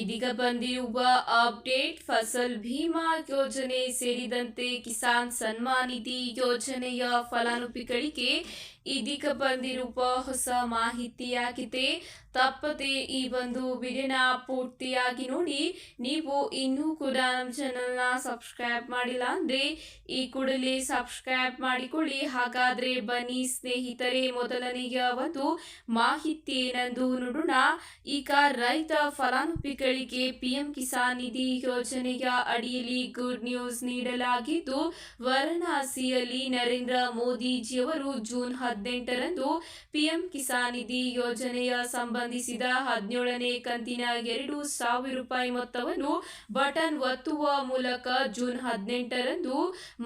ಇದೀಗ ಬಂದಿರುವ ಅಪ್ಡೇಟ್, ಫಸಲ್ ಭೀಮಾ ಯೋಜನೆ ಸೇರಿದಂತೆ ಕಿಸಾನ್ ಸನ್ಮಾನ್ ನಿಧಿ ಯೋಜನೆಯ ಫಲಾನುಭವಿಗಳಿಗೆ ಇದೀಗ ಬಂದಿರುವ ಹೊಸ ಮಾಹಿತಿಯಾಗಿದೆ. ತಪ್ಪದೆ ಈ ಒಂದು ವಿಡಿಯೋನ ಪೂರ್ತಿಯಾಗಿ ನೋಡಿ, ನೀವು ಇನ್ನೂ ಕೂಡ ನಮ್ಮ ಚಾನಲ್ನ ಸಬ್ಸ್ಕ್ರೈಬ್ ಮಾಡಿಲ್ಲ ಅಂದ್ರೆ ಈ ಕೂಡಲೇ ಸಬ್ಸ್ಕ್ರೈಬ್ ಮಾಡಿಕೊಳ್ಳಿ. ಹಾಗಾದ್ರೆ ಬನ್ನಿ ಸ್ನೇಹಿತರೆ, ಮೊದಲನೆಯ ಒಂದು ಮಾಹಿತಿ ಏನೆಂದು ನೋಡೋಣ. ಈಗ ರೈತ ಫಲಾನುಭವಿಗಳಿಗೆ ಪಿಎಂ ಕಿಸಾನ್ ನಿಧಿ ಯೋಜನೆಯ ಅಡಿಯಲ್ಲಿ ಗುಡ್ ನ್ಯೂಸ್ ನೀಡಲಾಗಿದ್ದು, ವಾರಣಾಸಿಯಲ್ಲಿ ನರೇಂದ್ರ ಮೋದಿಜಿಯವರು ಜೂನ್ ಹದಿನೆಂಟರಂದು ಪಿಎಂ ಕಿಸಾನ್ ನಿಧಿ ಯೋಜನೆಯ ಸಂಬಂಧಿಸಿದ ಹದಿನೇಳನೇ ಕಂತಿನ ಎರಡು ಸಾವಿರ ರೂಪಾಯಿ ಮೊತ್ತವನ್ನು ಬಟನ್ ಒತ್ತುವ ಮೂಲಕ ಜೂನ್ ಹದಿನೆಂಟರಂದು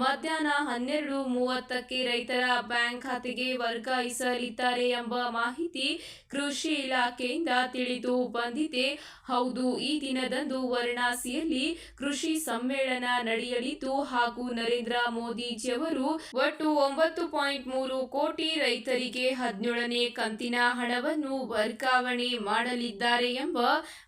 ಮಧ್ಯಾಹ್ನ ಹನ್ನೆರಡು ಮೂವತ್ತಕ್ಕೆ ರೈತರ ಬ್ಯಾಂಕ್ ಖಾತೆಗೆ ವರ್ಗಾಯಿಸಲಿದ್ದಾರೆ ಎಂಬ ಮಾಹಿತಿ ಕೃಷಿ ಇಲಾಖೆಯಿಂದ ತಿಳಿದು ಬಂದಿದೆ. ಹೌದು ಈ ದಿನದಂದು ವಾರಣಾಸಿಯಲ್ಲಿ ಕೃಷಿ ಸಮ್ಮೇಳನ ನಡೆಯಲಿದ್ದು ಹಾಗೂ ನರೇಂದ್ರ ಮೋದಿಜಿಯವರು ಒಟ್ಟು ಒಂಬತ್ತು ಪಾಯಿಂಟ್ ಮೂರು ಕೋಟಿ ರೈತರಿಗೆ ಹದಿನೇಳನೇ ಕಂತಿನ ಹಣವನ್ನು ವರ್ಗಾವಣೆ ಮಾಡಲಿದ್ದಾರೆ ಎಂಬ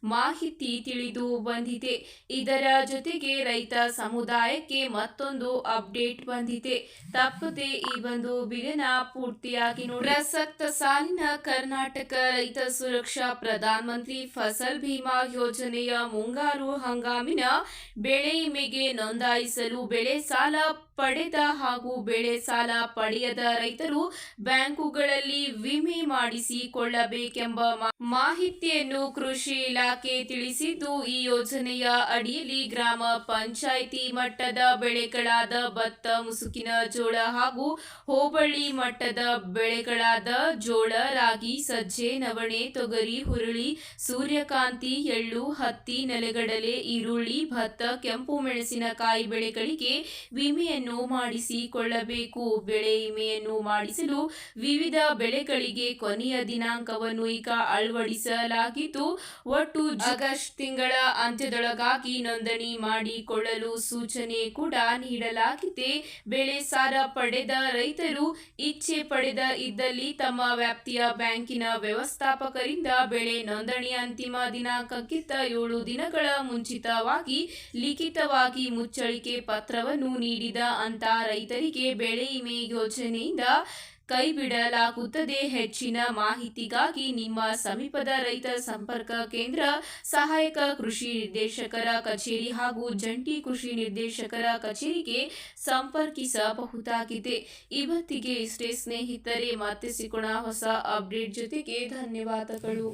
ಮಾಹಿತಿ ತಿಳಿದು ಬಂದಿದೆ. ಇದರ ಜೊತೆಗೆ ರೈತ ಸಮುದಾಯಕ್ಕೆ ಮತ್ತೊಂದು ಅಪ್ಡೇಟ್ ಬಂದಿದೆ. ತಪ್ಪದೆ ಈ ಒಂದು ಬಿಲನ ಪೂರ್ತಿಯಾಗಿ ನೋಡಿ. ಪ್ರಸಕ್ತ ಸಾಲಿನ ಕರ್ನಾಟಕ ರೈತ ಸುರಕ್ಷಾ ಪ್ರಧಾನ ಮಂತ್ರಿ ಫಸಲ್ ಭೀಮಾ ಯೋಜನೆಯ ಮುಂಗಾರು ಹಂಗಾಮಿನ ಬೆಳೆ ವಿಮೆಗೆ ನೋಂದಾಯಿಸಲು ಬೆಳೆ ಸಾಲ ಪಡೆದ ಹಾಗೂ ಬೆಳೆ ಸಾಲ ಪಡೆಯದ ರೈತರು ಬ್ಯಾಂಕುಗಳಲ್ಲಿ ವಿಮೆ ಮಾಡಿಸಿಕೊಳ್ಳಬೇಕೆಂಬ ಮಾಹಿತಿಯನ್ನು ಕೃಷಿ ಇಲಾಖೆ ತಿಳಿಸಿದ್ದು, ಈ ಯೋಜನೆಯ ಅಡಿಯಲ್ಲಿ ಗ್ರಾಮ ಪಂಚಾಯಿತಿ ಮಟ್ಟದ ಬೆಳೆಗಳಾದ ಭತ್ತ, ಮುಸುಕಿನ ಜೋಳ ಹಾಗೂ ಹೋಬಳಿ ಮಟ್ಟದ ಬೆಳೆಗಳಾದ ಜೋಳ, ರಾಗಿ, ಸಜ್ಜೆ, ನವಣೆ, ತೊಗರಿ, ಹುರುಳಿ, ಸೂರ್ಯಕಾಂತಿ, ಎಳ್ಳು ಹತ್ತಿ, ನೆಲಗಡಲೆ, ಈರುಳ್ಳಿ, ಭತ್ತ, ಕೆಂಪು ಮೆಣಸಿನಕಾಯಿ ಬೆಳೆಗಳಿಗೆ ವಿಮೆಯನ್ನು ಮಾಡಿಸಿಕೊಳ್ಳಬೇಕು. ಬೆಳೆ ವಿಮೆಯನ್ನು ಮಾಡಿಸಲು ವಿವಿಧ ಬೆಳೆಗಳಿಗೆ ಕೊನೆಯ ದಿನಾಂಕವನ್ನು ಈಗ ಅಳವಡಿಸಲಾಗಿದ್ದು, ಒಟ್ಟು ಆಗಸ್ಟ್ ತಿಂಗಳ ಅಂತ್ಯದೊಳಗಾಗಿ ನೋಂದಣಿ ಮಾಡಿಕೊಳ್ಳಲು ಸೂಚನೆ ಕೂಡ ನೀಡಲಾಗಿದೆ. ಬೆಳೆ ಸಾಲ ಪಡೆದ ರೈತರು ಇಚ್ಛೆ ಪಡೆದ ಇದ್ದಲ್ಲಿ ತಮ್ಮ ವ್ಯಾಪ್ತಿಯ ಬ್ಯಾಂಕಿನ ವ್ಯವಸ್ಥಾಪಕರಿಂದ ಬೆಳೆ ನೋಂದಣಿ ಅಂತಿಮ ದಿನಾಂಕಕ್ಕಿಂತ ಏಳು ದಿನಗಳ ಮುಂಚಿತವಾಗಿ ಲಿಖಿತವಾಗಿ ಮುಚ್ಚಳಿಕೆ ಪತ್ರವನ್ನು ನೀಡಿದ ಅಂತ ರೈತರಿಗೆ ಬೆಳೆ ವಿಮೆ ಯೋಜನೆಯಿಂದ ಕೈಬಿಡಲಾಗುತ್ತದೆ. ಹೆಚ್ಚಿನ ಮಾಹಿತಿಗಾಗಿ ನಿಮ್ಮ ಸಮೀಪದ ರೈತ ಸಂಪರ್ಕ ಕೇಂದ್ರ ಸಹಾಯಕ ಕೃಷಿ ನಿರ್ದೇಶಕರ ಕಚೇರಿ ಹಾಗೂ ಜಂಟಿ ಕೃಷಿ ನಿರ್ದೇಶಕರ ಕಚೇರಿಗೆ ಸಂಪರ್ಕಿಸಬಹುದಾಗಿದೆ. ಇವತ್ತಿಗೆ ಇಷ್ಟೇ ಸ್ನೇಹಿತರೆ ಮತ್ತೆ ಸಿಗೋಣ ಹೊಸ ಅಪ್ಡೇಟ್ ಜೊತೆಗೆ ಧನ್ಯವಾದಗಳು.